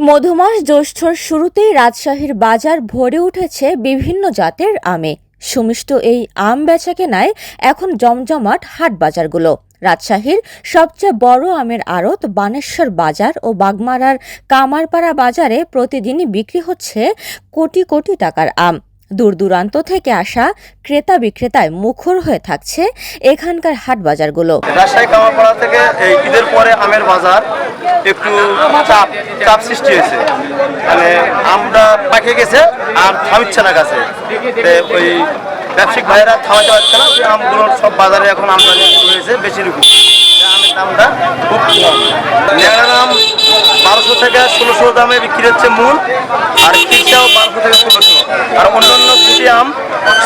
মধুমাস জ্যৈষ্ঠর শুরুতেই রাজশাহীর বাজার ভরে উঠেছে বিভিন্ন জাতের আমে। সুমিষ্ট এই আম বেচা কেনায় এখন জমজমাট হাট বাজারগুলো। রাজশাহীর সবচেয়ে বড় আমের আড়ত বানেশ্বর বাজার ও বাগমারার কামারপাড়া বাজারে প্রতিদিনই বিক্রি হচ্ছে কোটি কোটি টাকার আম। দূর দূরান্ত থেকে আসা ক্রেতা বিক্রেতায় মুখর হয়ে থাকছে এখানকার হাট বাজারগুলো। রাজশাহী কামারপাড়া থেকে এই ঈদের পরে আমের বাজার একটু চাপ চাপ সৃষ্টি হয়েছে। মানে পাকে গেছে আর থামিচ্ছে না গাছে। ওই ব্যবসায়িক থামাতে পারছে না সব বাজারে এখন আমদানি হয়েছে বেশি রকম খুব বারোশো থেকে ষোলোশো দামে বিক্রি হচ্ছে মূল, আর কিচাও বারোশো থেকে ষোলোশো আর অন্যান্য দুটি আম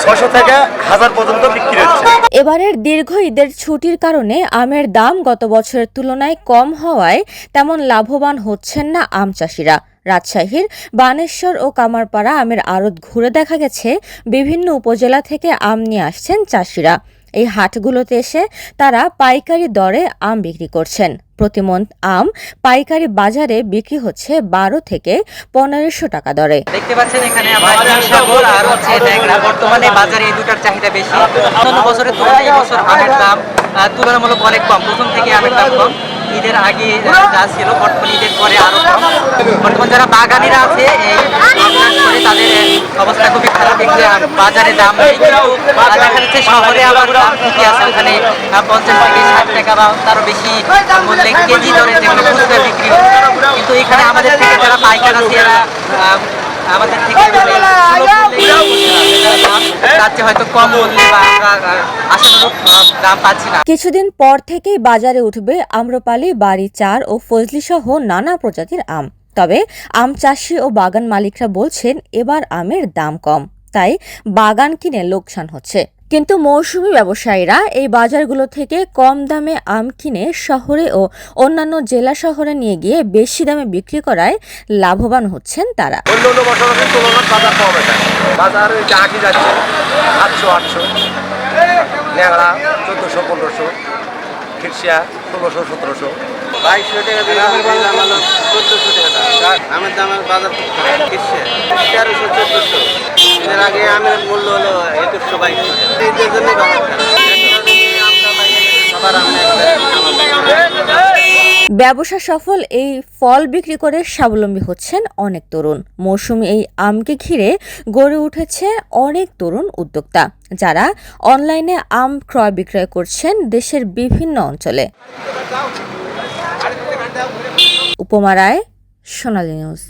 ছশো থেকে হাজার পর্যন্ত বিক্রি হচ্ছে। এবারের দীর্ঘ ঈদের ছুটির কারণে আমের দাম গত বছরের তুলনায় কম হওয়ায় তেমন লাভবান হচ্ছেন না আম চাষিরা। রাজশাহীর বানেশ্বর ও কামারপাড়া আমের আড়ত ঘুরে দেখা গেছে, বিভিন্ন উপজেলা থেকে আম নিয়ে আসছেন চাষিরা। এই হাটগুলোতে এসে তারা পাইকারি দরে আম বিক্রি করছেন। প্রতিমন আম পাইকারি বাজারে বিক্রি হচ্ছে বারো থেকে পনেরোশো টাকা দরে। দেখতে পাচ্ছেন এখানে আর হচ্ছে বর্তমানে বাজারে এই দুটার চাহিদা বেশি। অন্যান্য বছরের তুলনায় আমের দাম তুলনামূলক অনেক কম। প্রথম থেকে আমের দাম কম। ঈদের আগে যা ছিল, বর্তমান ঈদের পরে আরও কম। বর্তমান যারা বাগানিরা আছে তাদের অবস্থা খুবই বাজারে দাম নেই শহরে আবার দাম আছে। ওখানে পঞ্চাশ থেকে ষাট টাকা বা তারও বেশি মূল্যে কেজি যেগুলো খুচরা বিক্রি কিন্তু এখানে আমাদের থেকে যারা পাইকার আছে আমাদের থেকে কিছুদিন পর থেকেই বাজারে উঠবে আম্রপালি, বাড়ি চার ও ফজলি সহ নানা প্রজাতির আম। তবে আম চাষি ও বাগান মালিকরা বলছেন, এবার আমের দাম কম। তাই বাগান কিনে লোকসান হচ্ছে। কিন্তু মৌসুমী ব্যবসায়ীরা এই বাজারগুলো থেকে কম দামে আম কিনে শহরে ও অন্যান্য জেলা শহরে নিয়ে গিয়ে বেশি দামে বিক্রি করায় লাভবান হচ্ছেন তারা। আমের দামের বাজার তেরোশো চোদ্দশো। এর আগে আমের মূল্য হলো একুশশো জন্য সবার ব্যবসা সফল এই ফল বিক্রি করে স্বাবলম্বী হচ্ছেন অনেক তরুণ। মৌসুমি এই আমকে ঘিরে গড়ে উঠেছে অনেক তরুণ উদ্যোক্তা যারা অনলাইনে আম ক্রয় বিক্রয় করছেন দেশের বিভিন্ন অঞ্চলে। উপমারায় সোনালী নিউজ।